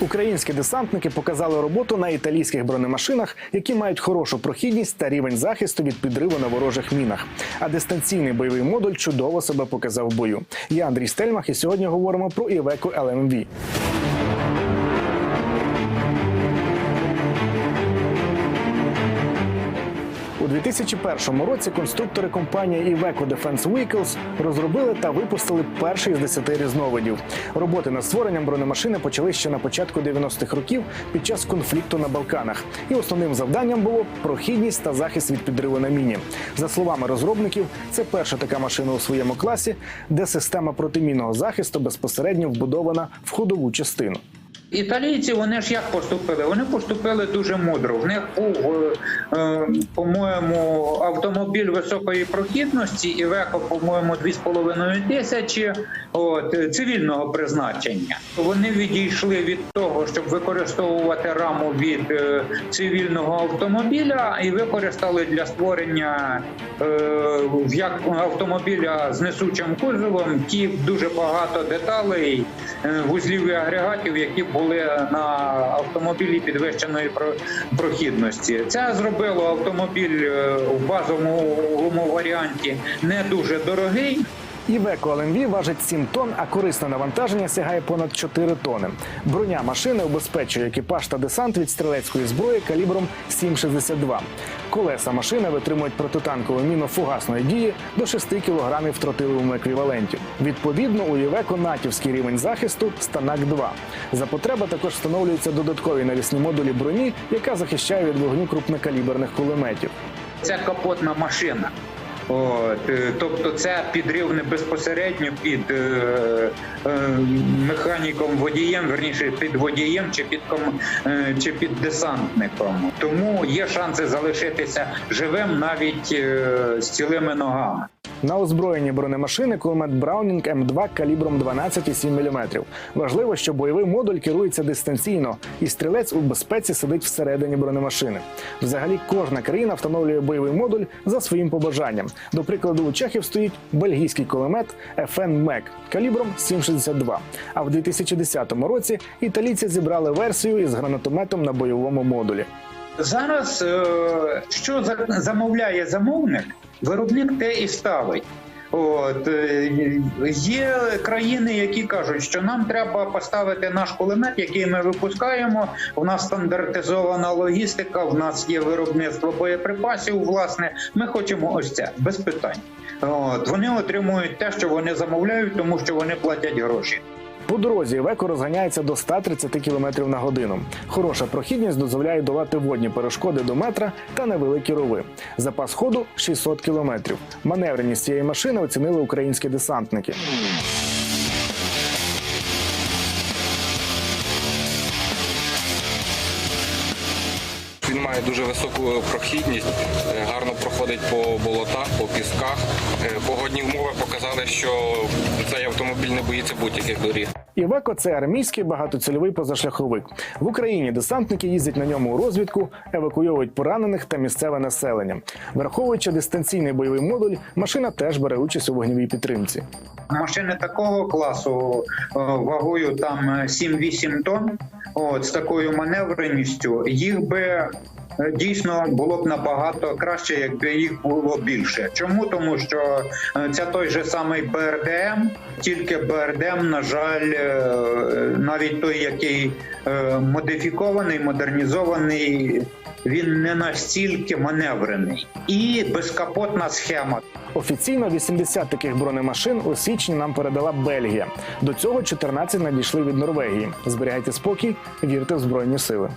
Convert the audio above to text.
Українські десантники показали роботу на італійських бронемашинах, які мають хорошу прохідність та рівень захисту від підриву на ворожих мінах. А дистанційний бойовий модуль чудово себе показав в бою. Я Андрій Стельмах, і сьогодні говоримо про Івеку LMV. 2001 році конструктори компанії Iveco Defense Vehicles розробили та випустили перший з 10 різновидів. Роботи над створенням бронемашини почали ще на початку 90-х років під час конфлікту на Балканах. І основним завданням було прохідність та захист від підриву на міні. За словами розробників, це перша така машина у своєму класі, де система протимінного захисту безпосередньо вбудована в ходову частину. Італійці вони ж як поступили? Вони поступили дуже мудро. В них був, е, е, по-моєму, автомобіль високої прохідності, і веко, по-моєму, 2,5 тисячі от, цивільного призначення. Вони відійшли від того, щоб використовувати раму від е, цивільного автомобіля, і використали для створення як автомобіля з несучим кузовом ті дуже багато деталей, вузлів і агрегатів, які були на автомобілі підвищеної про- прохідності. Це зробило автомобіль е, в базовому варіанті не дуже дорогий. Iveco LMV важить 7 тонн, а корисне навантаження сягає понад 4 тонни. Броня машини убезпечує екіпаж та десант від стрілецької зброї калібром 7,62. Колеса машини витримують протитанкову міну фугасної дії до 6 кг в тротиловому еквіваленті. Відповідно, у Iveco натівський рівень захисту станак 2. За потреби також встановлюються додаткові навісні модулі броні, яка захищає від вогню крупнокаліберних кулеметів. Це капотна машина. От, е, тобто це підрив не безпосередньо під е, е, механіком водієм, верніше під водієм чи під ком, е, чи під десантником. Тому є шанси залишитися живим навіть е, з цілими ногами. На озброєнні бронемашини кулемет Браунінг М2 калібром 12,7 мм. Важливо, що бойовий модуль керується дистанційно, і стрілець у безпеці сидить всередині бронемашини. Взагалі, кожна країна встановлює бойовий модуль за своїм побажанням. До прикладу, у чехів стоїть бельгійський кулемет FN MEC калібром 7,62. А в 2010 році італійці зібрали версію із гранатометом на бойовому модулі. Зараз е, що за- замовляє замовник, виробник те і ставить. От е, є країни, які кажуть, що нам треба поставити наш кулемет, який ми випускаємо. У нас стандартизована логістика, в нас є виробництво боєприпасів. Власне, ми хочемо ось це без питань. От вони отримують те, що вони замовляють, тому що вони платять гроші. По дорозі веко розганяється до 130 км на годину. Хороша прохідність дозволяє долати водні перешкоди до метра та невеликі рови. Запас ходу 600 км. Маневреність цієї машини оцінили українські десантники. Має дуже високу прохідність, е, гарно проходить по болотах, по пісках. Е, Погодні умови показали, що цей автомобіль не боїться будь-яких доріг. Івеко це армійський багатоцільовий позашляховик. В Україні десантники їздять на ньому у розвідку, евакуйовують поранених та місцеве населення. Враховуючи дистанційний бойовий модуль, машина теж бере участь у вогневій підтримці. Машини такого класу е, вагою там е, 7-8 тонн, от з такою маневреністю, їх би е, дійсно було б набагато краще, якби їх було більше. Чому? Тому що е, це той же самий БРДМ, тільки БРДМ, на жаль, е, навіть той, який е, модифікований, модернізований, він не настільки маневрений і безкапотна схема. Офіційно 80 таких бронемашин у січні нам передала Бельгія. До цього 14 надійшли від Норвегії. Зберігайте спокій, вірте в збройні сили.